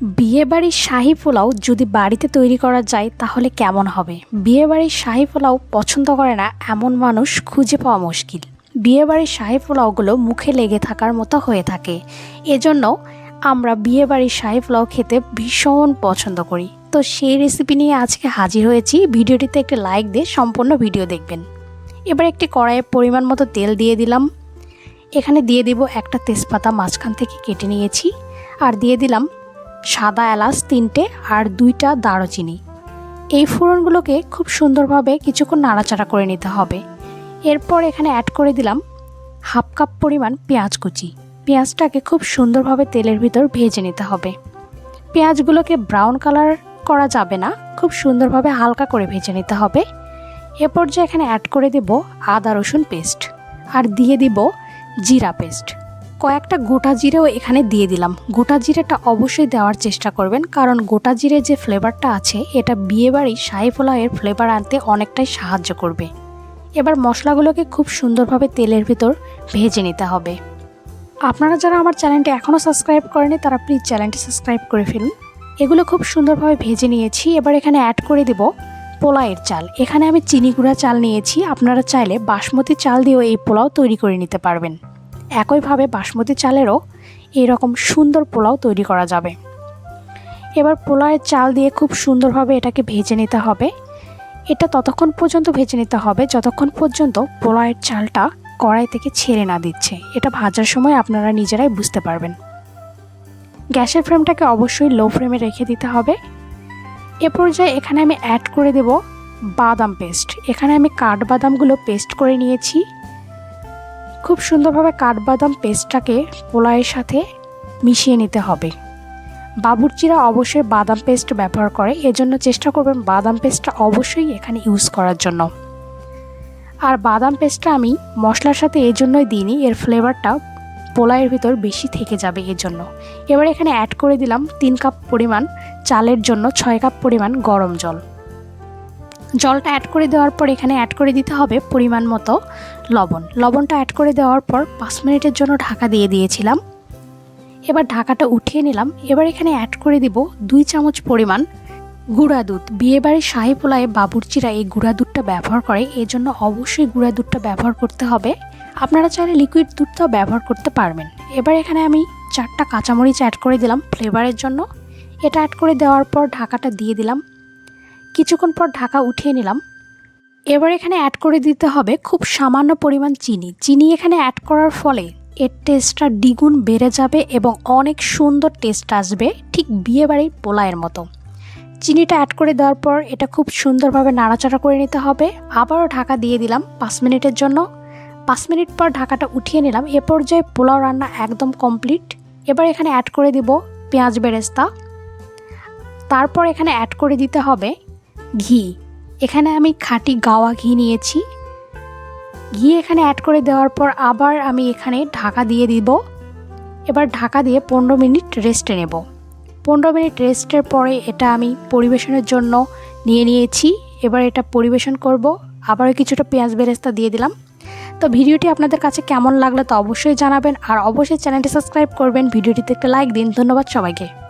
বিয়েবাড়ির শাহি পোলাও যদি বাড়িতে তৈরি করা যায়, তাহলে কেমন হবে? বিয়েবাড়ির শাহি পোলাও পছন্দ করে না এমন মানুষ খুঁজে পাওয়া মুশকিল। বিয়েবাড়ির শাহি পোলাওগুলো মুখে লেগে থাকার মতো হয়ে থাকে। এজন্য আমরা বিয়েবাড়ির শাহি পোলাও খেতে ভীষণ পছন্দ করি। তো সেই রেসিপি নিয়ে আজকে হাজির হয়েছি। ভিডিওটিতে একটি লাইক দিয়ে সম্পূর্ণ ভিডিও দেখবেন। এবার একটি কড়াইয়ে পরিমাণ মতো তেল দিয়ে দিলাম। এখানে দিয়ে দিব একটা তেজপাতা মাঝখান থেকে কেটে নিয়েছি। আর দিয়ে দিলাম সাদা এলাচ তিনটে আর দুইটা দারুচিনি। এই ফোড়নগুলোকে খুব সুন্দরভাবে কিছুক্ষণ নাড়াচাড়া করে নিতে হবে। এরপর এখানে অ্যাড করে দিলাম হাফ কাপ পরিমাণ পেঁয়াজ কুচি। পেঁয়াজটাকে খুব সুন্দরভাবে তেলের ভিতর ভেজে নিতে হবে। পেঁয়াজগুলোকে ব্রাউন কালার করা যাবে না, খুব সুন্দরভাবে হালকা করে ভেজে নিতে হবে। এরপর যে এখানে অ্যাড করে দেব আদা রসুন পেস্ট আর দিয়ে দিব জিরা পেস্ট কয়েকটা গোটা জিরেও এখানে দিয়ে দিলাম। গোটা জিরেটা অবশ্যই দেওয়ার চেষ্টা করবেন, কারণ গোটা জিরে যে ফ্লেভারটা আছে, এটা বিয়েবাড়ি শাহি পোলাওয়ের ফ্লেভার আনতে অনেকটাই সাহায্য করবে। এবার মশলাগুলোকে খুব সুন্দরভাবে তেলের ভিতর ভেজে নিতে হবে। আপনারা যারা আমার চ্যানেলটি এখনও সাবস্ক্রাইব করেনি তারা প্লিজ চ্যানেলটি সাবস্ক্রাইব করে ফেলুন। এগুলো খুব সুন্দরভাবে ভেজে নিয়েছি। এবার এখানে অ্যাড করে দেব পোলাওয়ের চাল। এখানে আমি চিনি গুঁড়া চাল নিয়েছি। আপনারা চাইলে বাসমতি চাল দিয়েও এই পোলাও তৈরি করে নিতে পারবেন। একইভাবে বাসমতি চালেরও এরকম সুন্দর পোলাও তৈরি করা যাবে। এবার পোলাওয়ের চাল দিয়ে খুব সুন্দরভাবে এটাকে ভেজে নিতে হবে। এটা ততক্ষণ পর্যন্ত ভেজে নিতে হবে, যতক্ষণ পর্যন্ত পোলাওয়ের চালটা কড়াই থেকে ছেড়ে না দিচ্ছে। এটা ভাজার সময় আপনারা নিজেরাই বুঝতে পারবেন। গ্যাসের ফ্লেমটাকে অবশ্যই লো ফ্লেমে রেখে দিতে হবে। এ পর্যায়ে এখানে আমি অ্যাড করে দেব বাদাম পেস্ট এখানে আমি কাঠবাদামগুলো পেস্ট করে নিয়েছি। খুব সুন্দরভাবে কাঠবাদাম পেস্টটাকে পোলাওয়ের সাথে মিশিয়ে নিতে হবে। বাবুর্চিরা অবশ্যই বাদাম পেস্ট ব্যবহার করে, এজন্য চেষ্টা করবেন বাদাম পেস্টটা অবশ্যই এখানে ইউজ করার জন্য। আর বাদাম পেস্টটা আমি মশলার সাথে এই জন্যই দিইনি, এর ফ্লেভারটা পোলাওয়ের ভিতর বেশি থেকে যাবে এর জন্য এবার এখানে অ্যাড করে দিলাম তিন কাপ পরিমাণ চালের জন্য ছয় কাপ পরিমাণ গরম জল। জলটা অ্যাড করে দেওয়ার পর এখানে অ্যাড করে দিতে হবে পরিমাণ মতো লবণ। লবণটা অ্যাড করে দেওয়ার পর পাঁচ মিনিটের জন্য ঢাকা দিয়ে দিয়েছিলাম। এবার ঢাকাটা উঠিয়ে নিলাম। এবার এখানে অ্যাড করে দিব দুই চামচ পরিমাণ গুঁড়া দুধ। বিয়েবাড়ির শাহি পোলায় বাবুর্চিরা এই গুঁড়া দুধটা ব্যবহার করে এই জন্য অবশ্যই গুঁড়া দুধটা ব্যবহার করতে হবে। আপনারা চাইলে লিকুইড দুধটাও ব্যবহার করতে পারবেন। এবার এখানে আমি চারটা কাঁচামরিচ অ্যাড করে দিলাম ফ্লেভারের জন্য। এটা অ্যাড করে দেওয়ার পর ঢাকাটা দিয়ে দিলাম। কিছুক্ষণ পর ঢাকা উঠিয়ে নিলাম। এবার এখানে অ্যাড করে দিতে হবে খুব সামান্য পরিমাণ চিনি। চিনি এখানে অ্যাড করার ফলে এর টেস্টটা দ্বিগুণ বেড়ে যাবে এবং অনেক সুন্দর টেস্ট আসবে ঠিক বিয়েবাড়ির পোলায়ের মতো। চিনিটা অ্যাড করে দেওয়ার পর এটা খুব সুন্দরভাবে নাড়াচাড়া করে নিতে হবে। আবারও ঢাকা দিয়ে দিলাম পাঁচ মিনিটের জন্য। পাঁচ মিনিট পর ঢাকাটা উঠিয়ে নিলাম। এ পর্যায়ে পোলাও রান্না একদম কমপ্লিট এবার এখানে অ্যাড করে দিব পেঁয়াজ বেরেস্তা। তারপর এখানে অ্যাড করে দিতে হবে ঘি। এখানে আমি খাঁটি গাওয়া ঘি নিয়েছি। ঘি এখানে অ্যাড করে দেওয়ার পর আবার আমি এখানে ঢাকা দিয়ে দিব। এবার ঢাকা দিয়ে পনেরো মিনিট রেস্টে নেব। পনেরো মিনিট রেস্টের পরে এটা আমি পরিবেশনের জন্য নিয়ে নিয়েছি। এবার এটা পরিবেশন করব। আবারও কিছুটা পেঁয়াজ বেরেস্তা দিয়ে দিলাম। তো ভিডিওটি আপনাদের কাছে কেমন লাগল তো অবশ্যই জানাবেন। আর অবশ্যই চ্যানেলটি সাবস্ক্রাইব করবেন। ভিডিওটিতে একটা লাইক দিন। ধন্যবাদ সবাইকে।